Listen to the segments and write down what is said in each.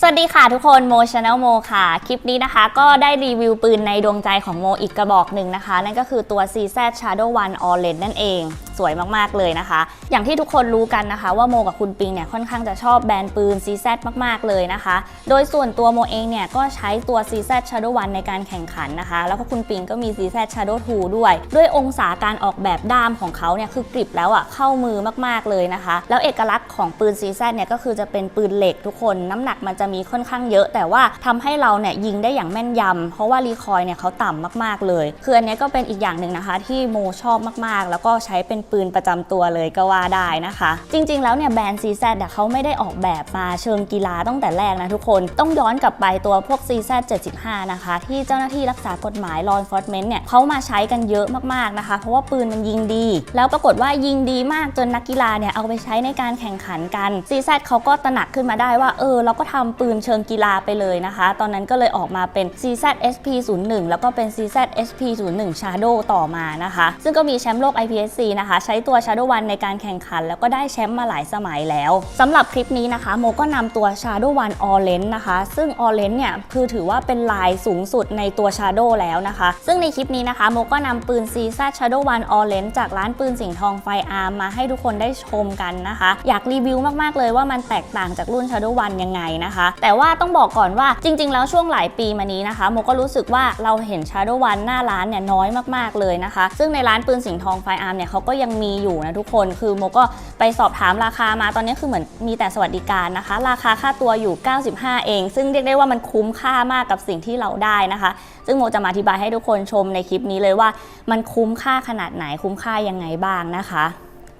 สวัสดีค่ะทุกคนโมช n น l โมค่ะ คลิปนี้นะคะ ก็ได้รีวิวปืนในดวงใจของโมอีกกระบอกหนึ่งนะคะ นั่นก็คือตัว CZ Shadow One Orange นั่นเอง สวยมากๆเลยนะคะ อย่างที่ทุกคนรู้กันนะคะว่าโมกับคุณปิงเนี่ยค่อนข้างจะชอบแบรนด์ปืน CZ มากๆเลยนะคะ โดยส่วนตัวโมเองเนี่ยก็ใช้ตัว CZ Shadow One ในการแข่งขันนะคะ แล้วก็คุณปิงก็มี CZ Shadow 2 ด้วย ด้วยองศาการออกแบบด้ามของเขาเนี่ยคือกริบแล้วอะ่ะเข้ามือมากๆเลยนะคะ แล้วเอกลักษณ์ของปืน CZ เนี่ยก็คือจะเป็นปืนเหล็กทุกคนน้ำหนักมันจะมีค่อนข้างเยอะ แต่ว่าทำให้เราเนี่ยยิงได้อย่างแม่นยำเพราะว่ารีคอยเนี่ยเขาต่ำมากๆเลยคืออันนี้ก็เป็นอีกอย่างหนึ่งนะคะ ที่โมชอบมากๆ แล้วก็ใช้เป็นปืนประจำตัวเลยก็ว่าได้นะคะ จริง ๆ แล้วเนี่ยแบรนด์ CZ เนี่ยเขาไม่ได้ออกแบบมาเชิงกีฬาตั้งแต่แรกนะทุกคนต้องย้อนกลับไปตัวพวก CZ 75นะคะ ที่เจ้าหน้าที่รักษากฎหมาย law enforcement เนี่ยเขามาใช้กันเยอะมากๆนะคะ เพราะว่าปืนมันยิงดี แล้วปรากฏว่ายิงดีมากจนนักกีฬาเนี่ยเอาไปใช้ในการแข่งขันกัน CZ เขาก็ตระหนักขึ้นมาได้ว่า เออ เราก็ทำปืนเชิงกีฬาไปเลยนะคะ ตอนนั้นก็เลยออกมาเป็น CZ SP01 แล้วก็เป็น CZ SP01 Shadow ต่อมานะคะ ซึ่งก็มีแชมป์โลก IPSC นะคะ ใช้ตัว Shadow 1ในการแข่งขัน แล้วก็ได้แชมป์มาหลายสมัยแล้วสำหรับคลิปนี้นะคะ โมก็นำตัว Shadow 1 Orange นะคะ ซึ่ง Orange เนี่ยคือถือว่าเป็นลายสูงสุดในตัว Shadow แล้วนะคะ ซึ่งในคลิปนี้นะคะโมก็นำปืน CZ Shadow 1 Orange จากร้านปืนสิงห์ทองไฟอาร์มมาให้ทุกคนได้ชมกันนะคะ อยากรีวิวมากๆเลยว่ามันแตกต่างจากรุ่น Shadow 1ยังไงนะคะแต่ว่าต้องบอกก่อนว่าจริง ๆ แล้วช่วงหลายปีมานี้นะคะโมก็รู้สึกว่าเราเห็น Shadow 1หน้าร้านเนี่ยน้อยมากๆเลยนะคะ ซึ่งในร้านปืนสิงห์ทองไฟอาร์มเนี่ยเขาก็ยังมีอยู่นะทุกคนคือโมก็ไปสอบถามราคามาตอนนี้คือเหมือนมีแต่สวัสดิการนะคะ ราคาค่าตัวอยู่ 95 เอง ซึ่งเรียกได้ว่ามันคุ้มค่ามากกับสิ่งที่เราได้นะคะ ซึ่งโมจะมาอธิบายให้ทุกคนชมในคลิปนี้เลยว่า มันคุ้มค่าขนาดไหนคุ้มค่ายังไงบ้างนะคะ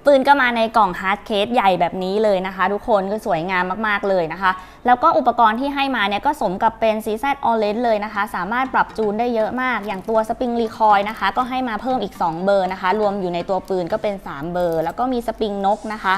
ปืนก็มาในกล่องฮาร์ดเคสใหญ่แบบนี้เลยนะคะ ทุกคนก็สวยงามมากๆเลยนะคะ แล้วก็อุปกรณ์ที่ให้มาเนี่ยก็สมกับเป็น CZ Orange เลยนะคะ สามารถปรับจูนได้เยอะมาก อย่างตัวสปริงรีคอยนะคะ ก็ให้มาเพิ่มอีก 2 เบอร์นะคะ รวมอยู่ในตัวปืนก็เป็น 3 เบอร์ แล้วก็มีสปริงนกนะคะ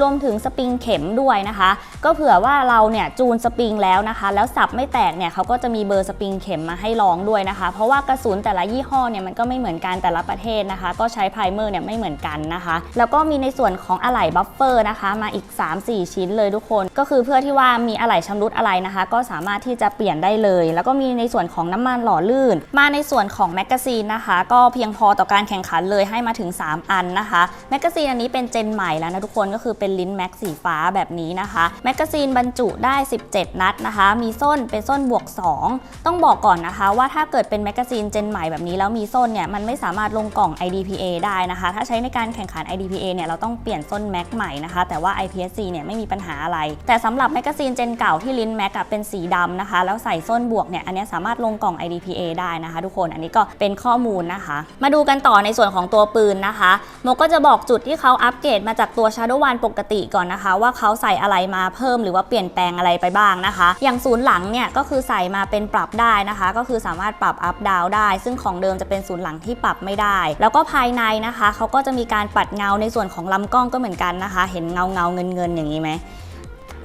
รวมถึงสปริงเข็มด้วยนะคะ ก็เผื่อว่าเราเนี่ยจูนสปริงแล้วนะคะ แล้วสับไม่แตกเนี่ยเขาก็จะมีเบอร์สปริงเข็มมาให้ลองด้วยนะคะ เพราะว่ากระสุนแต่ละยี่ห้อเนี่ยมันก็ไม่เหมือนกันแต่ละประเทศนะคะ ก็ใช้ไพรเมอร์เนี่ยไม่เหมือนกันนะคะ แล้วก็มีในส่วนของอะไหล่บัฟเฟอร์นะคะมาอีก 3-4 ชิ้นเลยทุกคน ก็คือเพื่อที่ว่ามีอะไหล่ชำรุดอะไรนะคะ ก็สามารถที่จะเปลี่ยนได้เลย แล้วก็มีในส่วนของน้ำมันหล่อลื่น มาในส่วนของแมกกาซีนนะคะ ก็เพียงพอต่อการแข่งขันเลยให้มาถึง 3 อันนะคะแมกกาซีนอันนี้เป็นเจนใหม่แล้วนะทุกคนก็คือเป็น็นลิ้นแม็กสีฟ้าแบบนี้นะคะแมกกาซีนบรรจุได้ 17 นัดนะคะ มีส้นเป็นส้นบวก 2 ต้องบอกก่อนนะคะ ว่าถ้าเกิดเป็นแมกกาซีนเจนใหม่แบบนี้แล้วมีส้นเนี่ยมันไม่สามารถลงกล่อง IDPA ได้นะคะ ถ้าใช้ในการแข่งขัน IDPA เนี่ยเราต้องเปลี่ยนส้นแม็กใหม่นะคะ แต่ว่า IPSC เนี่ยไม่มีปัญหาอะไร แต่สำหรับแมกกาซีนเจนเก่าที่ลิ้นแม็กเป็นสีดำนะคะ แล้วใส่ส้นบวกเนี่ยอันนี้สามารถลงกล่อง IDPA ได้นะคะ ทุกคนอันนี้ก็เป็นข้อมูลนะคะ มาดูกันต่อในส่วนของตัวปืนนะคะโมก็จะบอกจุดที่เขาอัปเกรดมาจากตัว Shadow One ปกกติก่อนนะคะ ว่าเขาใส่อะไรมาเพิ่มหรือว่าเปลี่ยนแปลงอะไรไปบ้างนะคะ อย่างศูนย์หลังเนี่ยก็คือใส่มาเป็นปรับได้นะคะ ก็คือสามารถปรับอัพดาวได้ ซึ่งของเดิมจะเป็นศูนย์หลังที่ปรับไม่ได้ แล้วก็ภายในนะคะเขาก็จะมีการปัดเงาในส่วนของลำกล้องก็เหมือนกันนะคะ เห็นเงาเงาเงินเงินอย่างนี้ไหม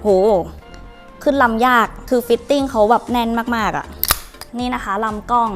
โหขึ้นลำยากคือฟิตติ้งเขาแบบแน่นมากๆอะ่ะนี่นะคะลำกล้อง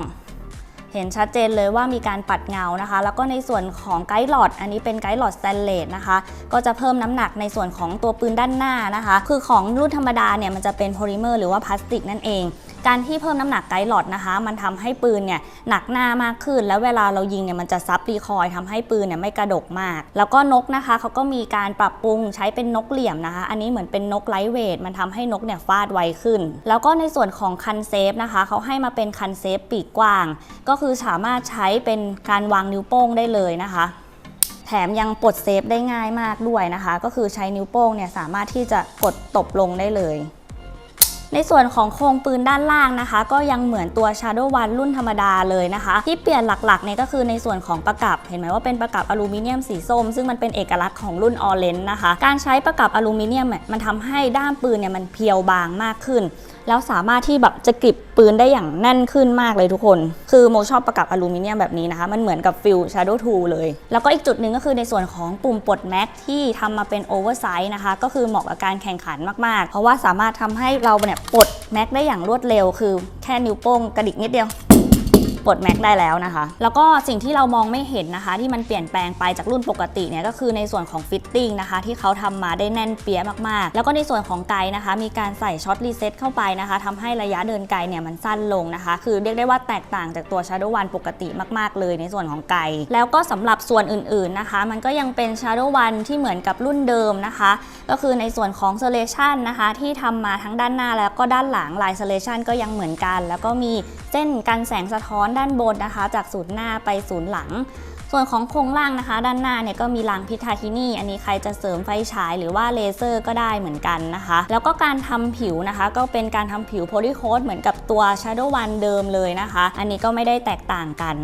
เห็นชัดเจนเลยว่ามีการปัดเงานะคะ แล้วก็ในส่วนของไกด์หลอด อันนี้เป็นไกด์หลอดสแตนเลสนะคะ ก็จะเพิ่มน้ำหนักในส่วนของตัวปืนด้านหน้านะคะ คือของรุ่นธรรมดาเนี่ยมันจะเป็นโพลิเมอร์หรือว่าพลาสติกนั่นเอง การที่เพิ่มน้ำหนักไกด์หลอดนะคะ มันทำให้ปืนเนี่ยหนักหน้ามากขึ้น แล้วเวลาเรายิงเนี่ยมันจะซับรีคอยล์ทำให้ปืนเนี่ยไม่กระดกมาก แล้วก็นกนะคะเขาก็มีการปรับปรุงใช้เป็นนกเหลี่ยมนะคะ อันนี้เหมือนเป็นนกไลท์เวทมันทำให้นกเนี่ยฟาดไวขึ้น แล้วก็ในส่วนของคันเซฟนะคะเขาให้มาเป็นคันเซฟปีกกว้าง ก็คือสามารถใช้เป็นการวางนิ้วโป้งได้เลยนะคะแถมยังปลดเซฟได้ง่ายมากด้วยนะคะ ก็คือใช้นิ้วโป้งเนี่ยสามารถที่จะกดตบลงได้เลย ในส่วนของโครงปืนด้านล่างนะคะ ก็ยังเหมือนตัว Shadow One รุ่นธรรมดาเลยนะคะ ที่เปลี่ยนหลักๆเนี่ยก็คือในส่วนของประกับเห็นไหมว่าเป็นประกับอลูมิเนียมสีส้ม ซึ่งมันเป็นเอกลักษณ์ของรุ่น Orange นะคะ การใช้ประกับอลูมิเนียมเนี่ยมันทำให้ด้ามปืนเนี่ยมันเพียวบางมากขึ้น แล้วสามารถที่แบบจะกริบปืนได้อย่างแน่นขึ้นมากเลยทุกคน คือโมชอบประกับอลูมิเนียมแบบนี้นะคะ มันเหมือนกับฟิลชาร์โดทูเลย แล้วก็อีกจุดหนึ่งก็คือในส่วนของปุ่มปลดแม็กที่ทำมาเป็นโอเวอร์ไซส์นะคะ ก็คือเหมาะกับการแข่งขันมากๆ เพราะว่าสามารถทำให้เราเนี่ยปลดแม็กได้อย่างรวดเร็ว คือแค่นิ้วโป้งกระดิกนิดเดียว ปลดแม็กได้แล้วนะคะ แล้วก็สิ่งที่เรามองไม่เห็นนะคะ ที่มันเปลี่ยนแปลงไปจากรุ่นปกติเนี่ยก็คือในส่วนของฟิตติ้งนะคะที่เขาทำมาได้แน่นเปี้ยมากๆ แล้วก็ในส่วนของไกด์นะคะ มีการใส่ช็อตรีเซ็ตเข้าไปนะคะทำให้ระยะเดินไกลเนี่ยมันสั้นลงนะคะ คือเรียกได้ว่าแตกต่างจากตัว Shadow One ปกติมาก ๆ เลยในส่วนของไกด์แล้วก็สำหรับส่วนอื่นๆนะคะ มันก็ยังเป็น Shadow One ที่เหมือนกับรุ่นเดิมนะคะ ก็คือในส่วนของ Selection นะคะที่ทำมาทั้งด้านหน้าแล้วก็ด้านหลังลาย Selection ก็ยังเหมือนกัน แล้วก็มีเส้นกันแสงสะท้อนด้านบนนะคะ จากศูนย์หน้าไปศูนย์หลัง ส่วนของโครงล่างนะคะ ด้านหน้าเนี่ยก็มีรางพิทาคินีอันนี้ใครจะเสริมไฟฉายหรือว่าเลเซอร์ก็ได้เหมือนกันนะคะ แล้วก็การทำผิวนะคะ ก็เป็นการทำผิวโพลีโคดเหมือนกับตัว Shadow One เดิมเลยนะคะ อันนี้ก็ไม่ได้แตกต่างกัน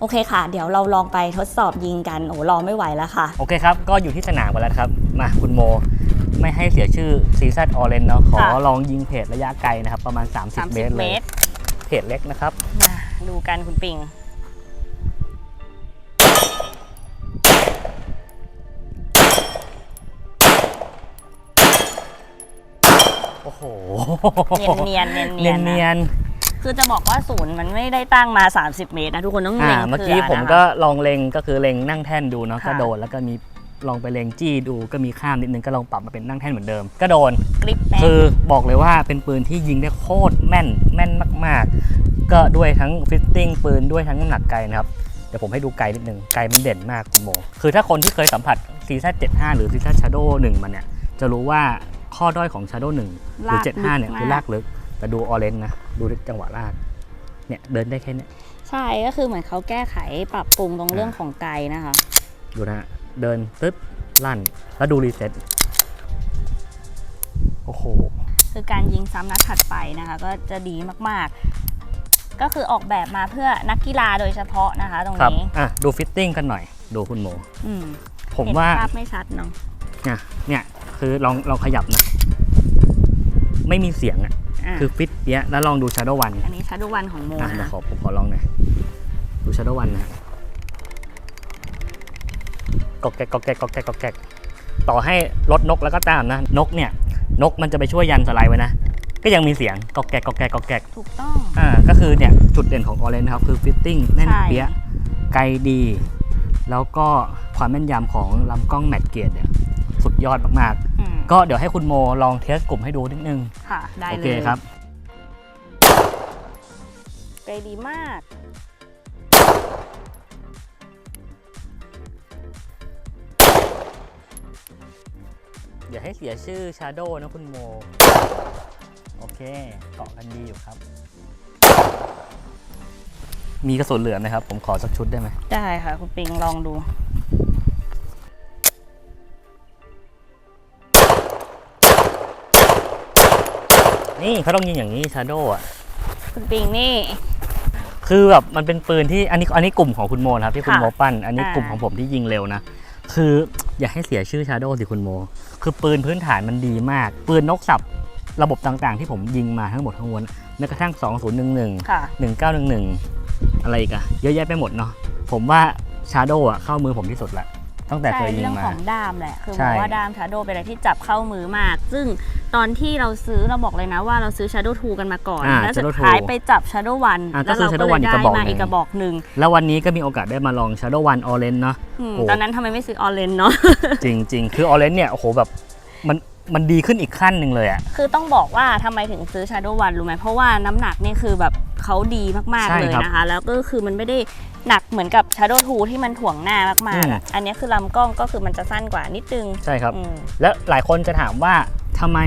โอเคค่ะ เดี๋ยวเราลองไปทดสอบยิงกันโอ้รอไม่ไหวแล้วค่ะ โอเคครับ ก็อยู่ที่สนามกันแล้วครับ มาคุณโม ไม่ให้เสียชื่อซีซั o ออเรนเนาะขอค่ะลองยิงเพจระยะไกลนะครับ ประมาณ 30 เมตร30เลเมยตรเพจเล็กนะครับมา ดูกันคุณปิง โอ้โหเนียนเนียนเนียนเนีเนียยนนๆคือจะบอกว่าศูนย์มันไม่ได้ตั้งมา 30 เมตรนะทุกคนต้องอ่าเล็งเมื่อกี้ผื่ผมนะคะ ก็ลองเล็งก็คือเล็งนั่งแท่นดูเนาะค่ะ ก็โดนแล้วก็มีลองไปเล็งจี้ดูก็มีข้ามนิดนึงก็ลองปรับมาเป็นนั่งแท่นเหมือนเดิม ก็โดน กริปแม่น คือบอกเลยว่าเป็นปืนที่ยิงได้โคตรแม่นแม่นมากๆ ก็ด้วยทั้งฟิตติ้งปืนด้วยทั้งน้ำหนักไกลนะครับ เดี๋ยวผมให้ดูไกลนิดนึง ไกลมันเด่นมากคุณโม คือถ้าคนที่เคยสัมผัสซีซั่น75 หรือซีซั่นชาร์โด1มันเนี่ย จะรู้ว่าข้อด้อยของ Shadow 1 หรือ 75 เนี่ยคือลากลึก แต่ดูออเรนนะ ดูจังหวะลาก เนี่ยเดินได้แค่เนี้ยใช่ก็คือเหมือนเขาแก้ไขปรับปรุงตรงเรื่องของไกลนะคะ ดูนะฮะเดินตึ๊บลั่น แล้วดูรีเซ็ตโอ้โหคือการยิงซ้ำนัดถัดไปนะคะ ก็จะดีมากๆ ก็คือออกแบบมาเพื่อนักกีฬาโดยเฉพาะนะคะ ตรงครับนี้อะดูฟิตติ้งกันหน่อย ดูคุณโม อืมผมเห็นว่าภาพไม่ชัดเนาะเนี่ยเนี่ยคือลองลองขยับนะ ไม่มีเสียงอะอะคือฟิตเนี้ยแล้วลองดู Shadow One อันนี้ชัดดูวันของโมอะเดี๋ยวนะขอผมขอลองหน่อยดู Shadow One นะกอกแกกกอกแกกกอกแกกกอกแกกต่อให้รถนกแล้วก็ตามนะ นกเนี่ย นกมันจะไปช่วยยันสไลด์ไว้นะ ก็ยังมีเสียงกอกแกกกอกแกกกอกแกกถูกต้อง อ่าก็คือเนี่ยจุดเด่นของออเรนนะครับคือฟิตติ้งแน่นใช่ เปี้ยะไกลดี แล้วก็ความแม่นยำของลำกล้องแมทเกียร์เนี่ยสุดยอดมากๆอืมก็เดี๋ยวให้คุณโมลองเทสกลุ่มให้ดูนิดนึง ค่ะ ได้โอเลเคยครับ ไกลดีมาก อย่าให้เสียชื่อ Shadow นะคุณโม โอเคเกาะกันดีอยู่ครับ มีกระสุนเหลือไหมครับ ผมขอสักชุดได้ไหมได้ค่ะ คุณปิงลองดู นี่เขาต้องยิงอย่างนี้ Shadow อะ คุณปิงนี่ คือแบบมันเป็นปืนที่อันนี้อันนี้กลุ่มของคุณโมนะครับที่คุณค่ะโมปั้น อันนี้อ่ากลุ่มของผมที่ยิงเร็วนะ คืออย่าให้เสียชื่อ Shadow สิคุณโม คือปืนพื้นฐานมันดีมาก ปืนนกสับ ระบบต่างๆ ที่ผมยิงมาทั้งหมดทั้งมวลแม้กระทั่ง 2011 ค่ะ 1911 อะไรอีกอะเยอะแยะไปหมดเนาะผมว่า Shadow อะเข้ามือผมที่สุดละตั้งแต่ใช่เคยยิงเรื่องมา ของด้ามแหละ คือใช่บอกว่าด้ามชาโดเป็นอะไรที่จับเข้ามือมาก ซึ่งตอนที่เราซื้อเราบอกเลยนะว่าเราซื้อ Shadow 2กันมาก่อน อ่าแล้วสุด Shadow ท้าย2ไปจับ Shadow 1อ่าก็แล้วซื้อเราก็ Shadow เลย1อีกได้กระบอกมาหนึ่งอีกกระบอกหนึ่งแล้ววันนี้ก็มีโอกาสได้มาลอง Shadow One Orange เนาะ อืมโอ้ ตอนนั้นทำไมไม่ซื้อออเรนเนาะ จริงๆคือ Orange เนี่ยโอ้โหแบบมัน มันดีขึ้นอีกขั้นหนึ่งเลยอะ คือต้องบอกว่าทำไมถึงซื้อ Shadow 1รู้ไหมเพราะว่าน้ำหนักนี่คือแบบเขาดีมาก ใช่ๆ เลยครับนะคะ แล้วก็คือมันไม่ได้หนักเหมือนกับ Shadow 2 ที่มันถ่วงหน้ามากๆอะอืมอันนี้คือลำกล้องก็คือมันจะสั้นกว่านิดนึงใช่ครับ อืม แล้วหลายคนจะถามว่าทำไม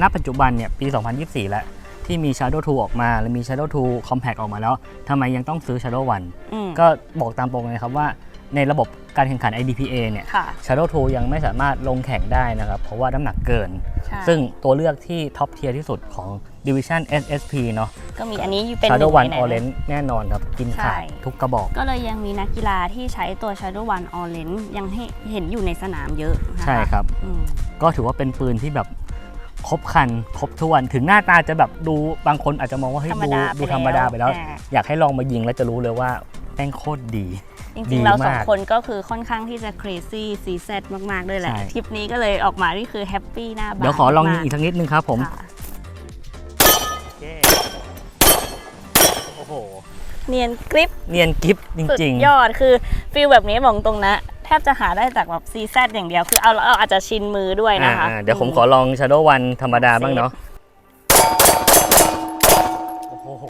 ณปัจจุบันเนี่ยปี 2024 แล้ว ที่มี Shadow 2 ออกมา แล้วมี Shadow 2 Compact ออกมาแล้วทำไมยังต้องซื้อ Shadow 1 อืม ก็บอกตามตรงเลยครับว่าในระบบ การแข่งขัน IDPA เนี่ยค่ะ Shadow 2 ยังไม่สามารถลงแข่งได้นะครับ เพราะว่าน้ำหนักเกินใช่ซึ่งตัวเลือกที่ท็อปเทียร์ที่สุดของ Division SSP เนาะก็มีอันนี้อยู่เป็นห Shadow นึ่ง One ในนั้น Orange แน่นอนครับ กินขาดใช่ทุกกระบอก ก็เลยยังมีนักกีฬาที่ใช้ตัว Shadow One Orange ยังให้เห็นอยู่ในสนามเยอะนะคะใช่ครับอืมก็ถือว่าเป็นปืนที่แบบครบครันครบถ้วนถึงหน้าตาจะแบบดูบางคนอาจจะมองว่าเฮ้ยธรรมดูดาดูธรรมดาไปแล้วอ่าอยากให้ลองมายิงแล้วจะรู้เลยว่าแม่งโคตรดี จดีริงๆ เราสองมากคนก็คือค่อนข้างที่จะ crazy CZ มากๆ ด้วยแหละ ใช่ ทริปนี้ก็เลยออกมานี่คือแฮปปี้หน้าบ้านเดี๋ยวขอลองยิงมากอีกสักนิดนึงครับผม ค่ะโอเคโอ้โหโอ้โห เนียนกริป เนียนกิฟจสุดริง ยอดคือฟิลแบบนี้บอกตรงนะแทบจะหาได้จากแบบซีแซอย่างเดียว คือเอาเราอาจจะชินมือด้วยๆนะคะอ่าๆเดี๋ยวผมขอลอง Shadow One ธรรมดาบ้างเนาะ โอ้โห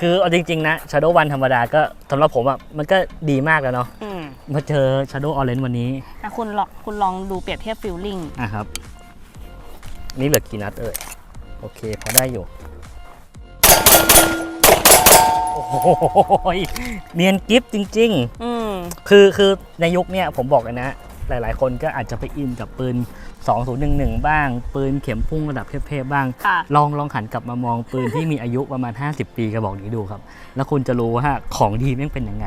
คือเอาจริง ๆ นะ Shadow One ธรรมดาก็สำหรับผมอะมันก็ดีมากแล้วเนาะอืมมาเจอ Shadow Orange วันนี้อะคุณลองคุณลองดูเปรียบเทียบฟิลลิ่งอะครับ นี่เหลือกี่นัดเอ่ยโอเคพอได้อยู่ โอ้โหเนียนกิฟจริง ๆ อืม คือคือในยุคเนี้ยผมบอกเลยนะ หลาย ๆ คนก็อาจจะไปอินกับปืน 2011 บ้าง ปืนเข็มพุ่งระดับเทพๆบ้าง ค่ะ ลองลองหันกลับมามองปืนที่มีอายุประมาณ 50 ปีกระบอกนี้ดูครับ แล้วคุณจะรู้ว่าของดีแม่งเป็นยังไง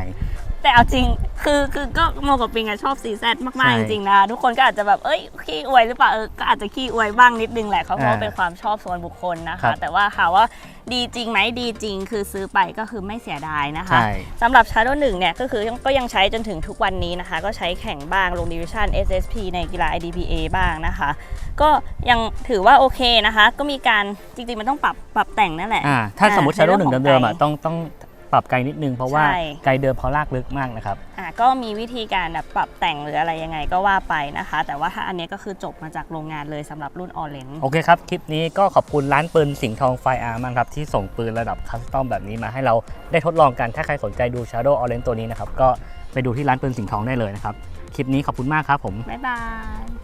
แต่เอาจริง คือคือก็โมกับปิงอะชอบซีแซมากใช่ๆจริงๆนะ ทุกคนก็อาจจะแบบเอ้ยขี้อวยหรือเปล่าเออก็อาจจะขี้อวยบ้างนิดนึงแหละเขาเพราะว่าอ่าเป็นความชอบส่วนบุคคลนะครัคะ บ แต่ว่าถามว่าดีจริงไหมดีจริง คือซื้อไปก็คือไม่เสียดายนะคะ ใช่ สำหรับ Shadow 1เนี่ยก็คือยังก็ยังใช้จนถึงทุกวันนี้นะคะ ก็ใช้แข่งบ้างลงดิวิชั่น SSP ในกีฬา IDPA บ้างนะคะ ก็ยังถือว่าโอเคนะคะ ก็มีการจริงๆ มันต้องปรับปรับแต่งนั่นแหละ อ่าถ้าสมมติอ่า Shadow ในหนึ่งเรื่องของเดิมๆอะไกล ต้องต้อง ปรับไกลนิดนึงเพราะว่าใช่ ไกลเดิมเขาลากลึกมากนะครับ อะก็มีวิธีการแบบปรับแต่งหรืออะไรยังไงก็ว่าไปนะคะ แต่ว่าถ้าอันเนี้ยก็คือจบมาจากโรงงานเลยสำหรับรุ่นออเรน โอเคครับ คลิปนี้ก็ขอบคุณร้านปืนสิงห์ทองไฟอาร์มากครับ ที่ส่งปืนระดับคัสตอมแบบนี้มาให้เราได้ทดลองกัน ถ้าใครสนใจดู Shadow Orange ตัวนี้นะครับ ก็ไปดูที่ร้านปืนสิงห์ทองได้เลยนะครับ คลิปนี้ขอบคุณมากครับผม บ๊ายบาย